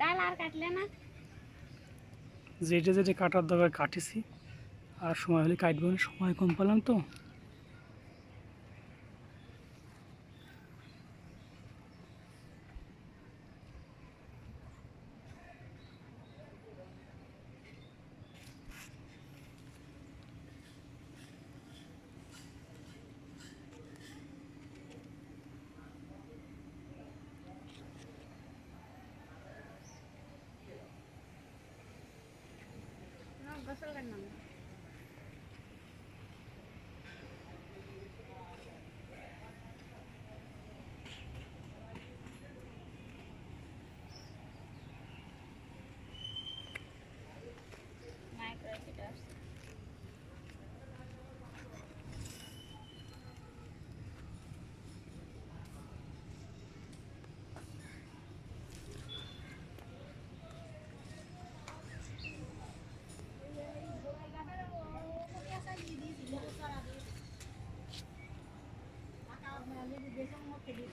ডাল আর কাটলে না? যেটা যেটা কাটার দরকার কাটেছি। আর সময় হলে কাটবেন না সময় কম পেলাম তো। না, গোসল Kalau di desa mau pergi.